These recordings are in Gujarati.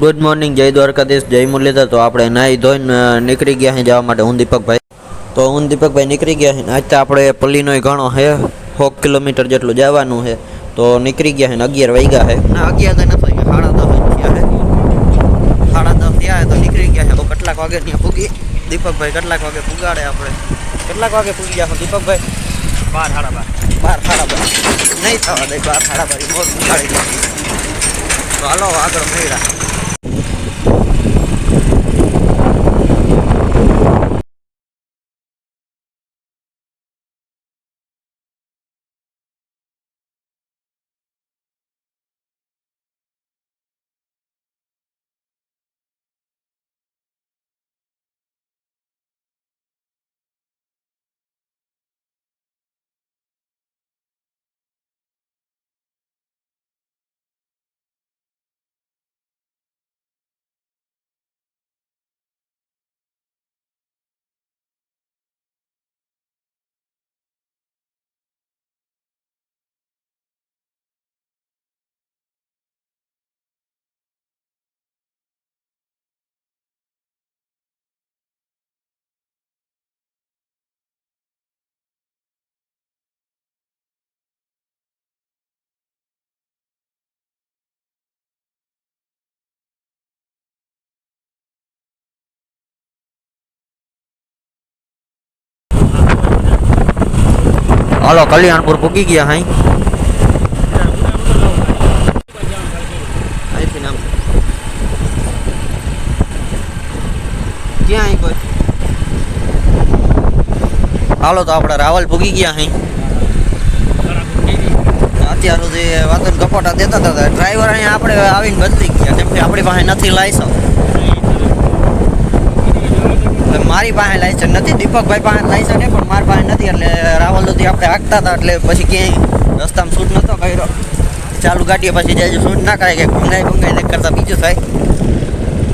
ગુડ મોર્નિંગ જય દ્વારકાધીશ જય મુરલીધર. તો આપણે નાહી ધોઈને નીકળી ગયા છીએ જવા માટે હું દીપકભાઈ. તો હું દીપકભાઈ નીકળી ગયા છીએ આજે આપણે પલ્લીનો ઘણો છે હોક કિલોમીટર જેટલું જવાનું છે તો નીકળી ગયા છે ને અગિયાર વાગ્યા છે ના અગિયાર નથી સાડા દસ થયા છે સાડા દસ થયા તો નીકળી ગયા છે તો કેટલાક વાગે ત્યાં પૂગી દીપકભાઈ કેટલાક વાગે પુગાડે આપણે. કેટલાક વાગે પૂગી ગયા દીપકભાઈ? બાર સાડા બાર. બાર સાડા બાર. નહીં થવા દે બાર સાડા બાર. મોર પુગાડી તો હાલો આગળ મળ્યા હાલો કલ્યાણપુર પૂગી ગયા હાઈ અહીંથી નામ ક્યાં અહીં કોઈ હાલો તો આપણે રાવલ પૂગી ગયા હાઈ અત્યાર સુધી વાતન કપોટા દેતા હતા ડ્રાઈવર અહીંયા આપણે આવીને બદલી ગયા કેમ કે આપણી પાસે નથી લાયસન્સ એટલે મારી પાસે લાયસન્સ નથી, દીપકભાઈ પાસે લાયસન્સ પણ મારી પાસે નથી. એટલે રાવલ સુધી આપણે હાંકતા હતા, એટલે પછી ક્યાંય રસ્તામાં શૂટ નહોતો કર્યો. ચાલુ ગાડીએ પછી જાય શૂટ ના કરાય કે ભંગાઈ ભંગાઈ ને કરતા બીજું થાય.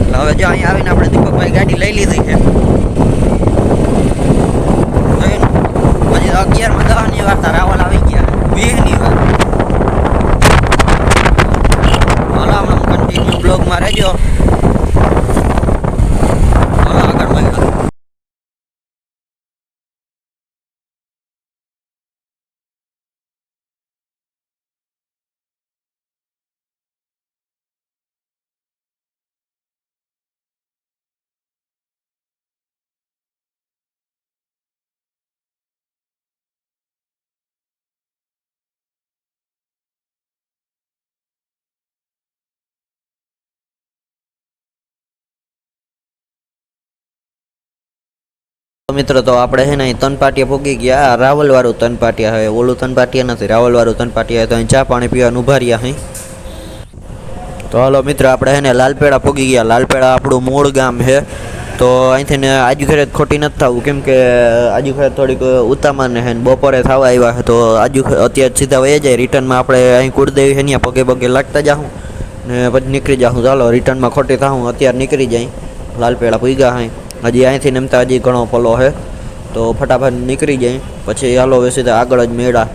એટલે હવે જો અહીંયા આવીને આપણે દીપકભાઈ ગાડી લઈ લીધી છે. પછી અગિયારમાં દવાની વાર્તા રાવલ આવી ગયા વીસની વાર હાલો હમણાં કન્ટિન્યુ બ્લોગમાં રહેજો હાલો આગળ મળીએ તો મિત્રો, તો આપણે છે ને અહીં તન પાટિયા પૂગી ગયા. આ રાવલ વાળું તન પાટિયા હવે ઓલું તન પાટિયા નથી રાવલ વાળું તન પાટિયા તો અહીં ચા પાણી પીવાનું ઊભા રહ્યા અહીં તો હાલો મિત્ર, આપણે છે ને લાલપેડા પૂગી ગયા. લાલપેડા આપણું મૂળ ગામ છે તો અહીંથી ને આજુ ઘરે ખોટી નથી થવું. કેમ કે આજુ ઘરે થોડીક ઉતામાં ને હે ને બપોરે થવા આવ્યા છે તો આજુ ઘરે અત્યારે સીધા વહી જાય. રિટર્નમાં આપણે અહીં કુળદેવી છે ત્યાં પગે પગે લાગતા જાઉં ને પછી નીકળી જાઉં ચાલો રિટર્નમાં ખોટી થાઉં અત્યારે નીકળી જાય. લાલપેડા પૂગ્યા અહીં હજી અહીંથી નમતા હજી ઘણો પલો છે તો ફટાફટ નીકળી જાય. પછી હાલો હવે સીધા આગળ જ મેળા.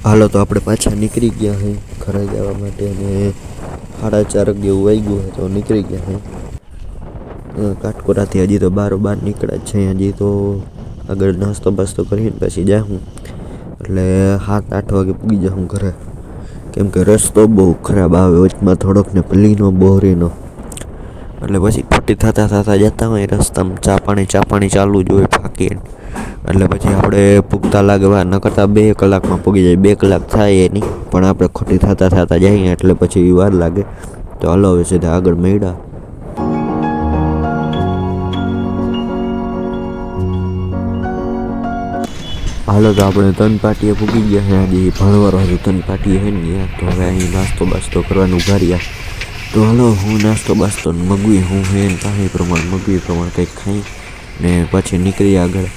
હાલો તો આપણે પાછા નીકળી ગયા હે ઘરે જવા માટે અને સાડા ચાર જેવું વાગ્યું હોય તો નીકળી ગયા હે. કાટકોરાથી હજી તો બાર બાર નીકળ્યા છે, હજી તો આગળ નાસ્તો બાસ્તો કરીને પછી જાઉં એટલે સાત આઠ વાગે પૂગી જાઉં ઘરે. કેમ કે રસ્તો બહુ ખરાબ આવે, વચમાં થોડોક ને પલ્લીનો, બોરીનો. એટલે પછી ખોટી થતા થતા જતા હોય, રસ્તામાં ચા પાણી ચા પાણી ચાલુ જ હોય, ફાંકીને. એટલે પછી આપણે પૂગતા લાગવા ન કરતાં બે કલાકમાં પૂગી જાય. બે કલાક થાય એની, પણ આપણે ખોટી થતા થતા જઈએ એટલે પછી વાર લાગે. તો હાલો, હવે સીધા આગળ મળ્યા હાલો, તો આપણે ત્રણ પાટીએ પૂગી ગયા છે હજી ભણવાર હજુ ત્રણ પાટીએ છે ને તો હવે અહીં નાસ્તો બાસ્તો કરવાનું ઉઘાર્યા તો હાલો, હું નાસ્તો બાસ્તો મગવી હું હે પાસે પ્રમાણે મગવી પ્રમાણે કંઈક ખાઈ ને પછી નીકળી આગળ.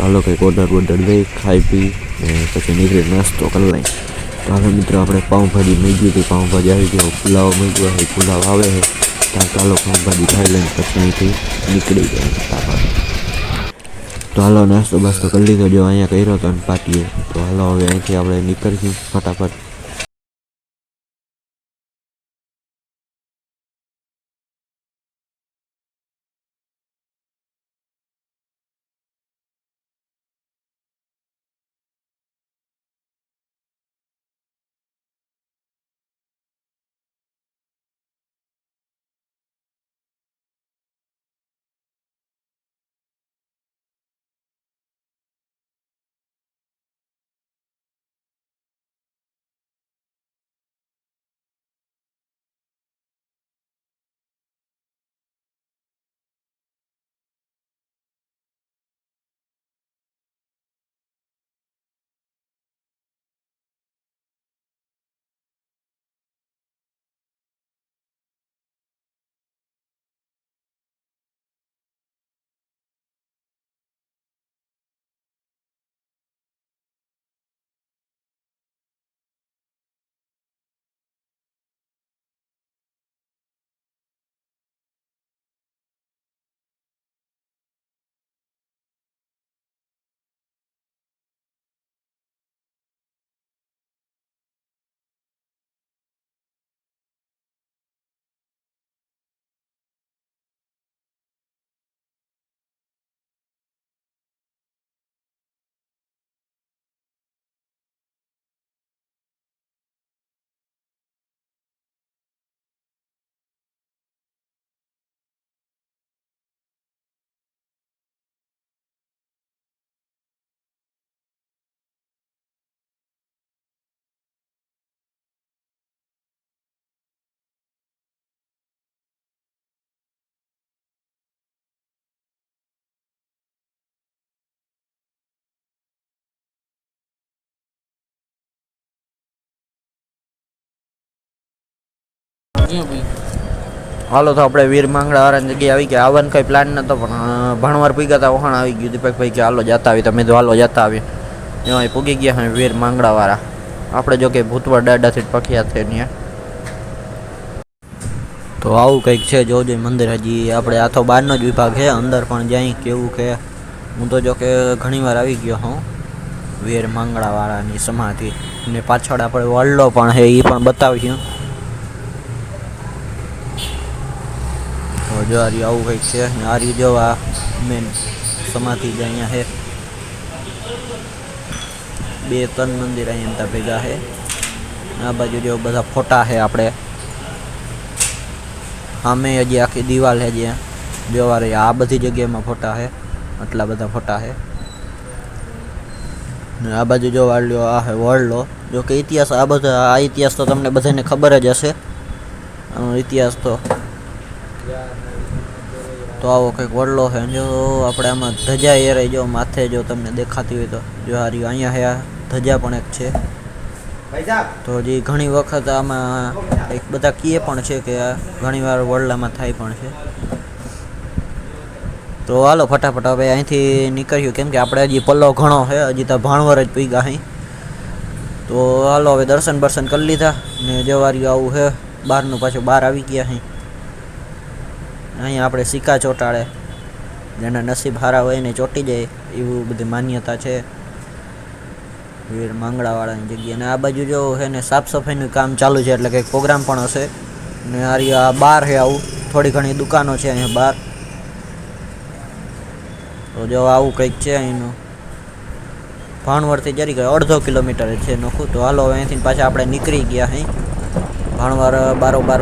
હાલો કંઈક ઓર્ડર બોર્ડર લઈ ખાઈ પી, ને પછી નીકળી નાસ્તો કરી લઈ તો હવે મિત્રો આપણે પાઉંભાજી મેગી હતી, પાઉંભાજી આવી ગયો પુલાવ મેગવા હોય, પુલાવ આવે છે. ત્યાં ચાલો પાઉંભાજી ખાઈ લઈને પછી અહીંથી નીકળી તાપા. તો હાલો નાસ્તો બાસ્તો કરી લીધો, જો અહીંયા કર્યો તો પાટીએ. તો હાલો હવે અહીંથી આપણે નીકળીશું ફટાફટ. હાલો તો આપણે વીર માંગડા વાળાની જગ્યાએ આવી ગયા. આવવાનું કંઈ પ્લાન નતો, પણ ભણવાર પૂગ્યા હતા વહાણ આવી ગયું દીપકભાઈ કે હાલો જતા આવી તમે તો હાલો જતા આવી એમાં પૂગી ગયા હોય વીર માંગડા વાળા આપણે જો કે ભૂતવર દાડાથી જ પ્રખ્યાત છે ત્યાં તો આવું કંઈક છે જોજો મંદિર હજી આપણે આ તો બહારનો જ વિભાગ છે, અંદર પણ જાય કેવું કે હું તો જો કે ઘણીવાર આવી ગયો હું, વીર માંગડા વાળાની સમાધિ. ને પાછળ આપણે વલ્લો પણ છે એ પણ બતાવ્યું તો જો આવું કંઈક છે. ને આ રહ્યું મેન સમાધિ જ અહીંયા છે. બે, ત્રણ મંદિર અહીંયા બધા ભેગા છે. આ બાજુ જો બધા ફોટા છે આપણે. સામે હજી આખી દિવાલ છે જ્યાં. જોવા આ બધી જગ્યામાં ફોટા છે. આટલા બધા ફોટા છે. ને આ બાજુ જો વાળ્યો આ છે વડલો જો કે ઇતિહાસ, આ બધા, આ ઇતિહાસ તો તમને બધાને ખબર જ હશે. આનો ઇતિહાસ તો. તો આવો કંઈક વડલો છે. જો આપણે આમાં ધજા એરાઈ જો માથે જો તમને દેખાતી હોય તો. જો હારી અહીંયા હે ધજા પણ એક છે. તો હજી ઘણી વખત આમાં એક બધા કીએ પણ છે કે આ ઘણીવાર વડલામાં થાય પણ છે. તો હાલો ફટાફટ, હવે અહીંથી નીકળ્યું. કેમ કે આપણે હજી પલ્લો ઘણો છે, હજી તો ભાણવર જ પી અહીં તો હાલો, હવે દર્શન બર્શન કરી લીધા ને જવાર્યું આવું છે. બહારનું પાછું બહાર આવી ગયા અહીં અહીંયા આપણે સિક્કા ચોંટાડે. જેના નસીબ હારા હોય એને ચોંટી જાય એવું બધી માન્યતા છે. વીર માંગડાવાળાની જગ્યા અને આ બાજુ જો છે ને સાફ સફાઈનું કામ ચાલુ છે, એટલે કંઈક પ્રોગ્રામ પણ હશે. ને આ રહ્યું આ બાર છે આવું. થોડી ઘણી દુકાનો છે અહીંયા બહાર તો જો આવું કંઈક છે અહીંનું. ભાણવડથી જરી ગયો અડધો કિલોમીટર છે નોખું, તો હાલો અહીંથી પાછા આપણે નીકળી ગયા અહીં ભાણવાર બારોબાર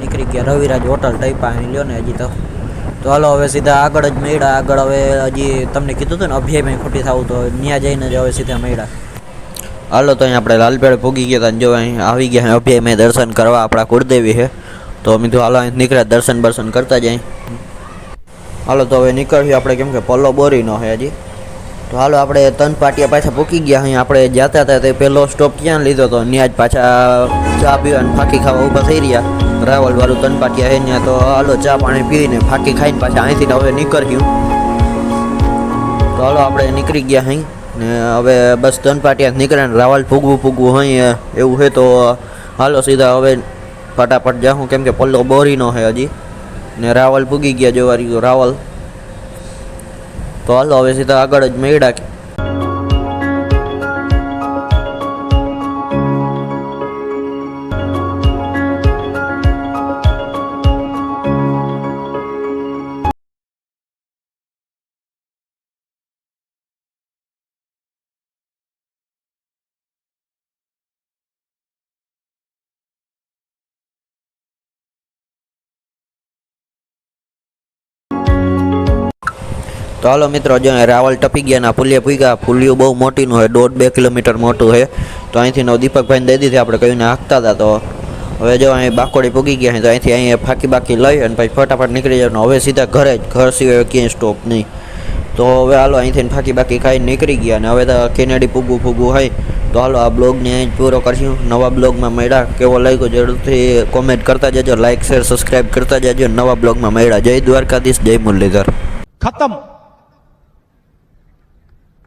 નીકળી ગયા. રવિરાજ હોટલ ટાઈપા અહીં લ્યો ને હજી તો. તો હાલો હવે સીધા આગળ જ મળ્યા. આગળ હવે હજી તમને કીધું હતું ને, અભ્યાયમાં ખોટી થવું તો ત્યાં જઈને જ હવે સીધા મળ્યા. હાલો તો અહીં આપણે લાલપેડ પૂગી ગયા હતા જો અહીં આવી ગયા અભ્યાય મેં દર્શન કરવા આપણા કુળદેવી છે તો તો હાલો અહીં નીકળ્યા દર્શન બર્શન કરતા જાય હાલો તો હવે નીકળ્યું આપણે કેમ કે પલ્લો બોરીનો છે હજી. તો હાલો, આપણે તન પાટિયા પાછા પૂકી ગયા. અહીં આપણે જતા હતા તે પહેલો સ્ટોપ ક્યાં લીધો હતો ત્યાં જ પાછા ચા પીવા અને ફાંકી ખાવા ઊભા થઈ રહ્યા. રાવલ વાળું તન પાટિયા હે ત્યાં તો હાલો, ચા પાણી પીને ફાંકી ખાઈને પાછા અહીંથી હવે નીકળ્યું. તો હાલો, આપણે નીકળી ગયા અહીં ને હવે બસ તન પાટિયા નીકળે ને રાવલ ફૂગવું ફૂગવું અહીં એવું છે તો હાલો, સીધા હવે ફટાફટ જાઉં કેમ કે પલ્લો બોરીનો છે હજી. ને રાવલ પૂગી ગયા જોવા રહ્યું રાવલ તો હાલો હવે સીધા આગળ જ મેળા तो हलो मित्रों जो रावल टपी गया पुलिया पुग्या पुलियो बहुत मोटी है दौड़ बे किलोमीटर मोटू है तो अँ थी दीपक भाई दे दी थी आप कहीं ने हाँकता था तो हमें जो अँ बाकोड़ी पुगी गया तो अँ थी फाकी बाकी लई पी फटाफट निकली जाए हमें सीधा घरे घर सीवे क्या स्टॉप नहीं तो हम हलो अँ थी फाकी बाकी खाई निकली गया हमें तो केनेडी पुगू फूगू है तो हलो आ ब्लॉग ने अँ पूरा कर नवा ब्लॉग में मैडा केव लगे ज़रूर थी कॉमेंट करता जाजो लाइक शेर सब्सक्राइब करता जाजो नवा ब्लॉग में मैडा जय द्वारकाधीश जय मुरलीधर खत्म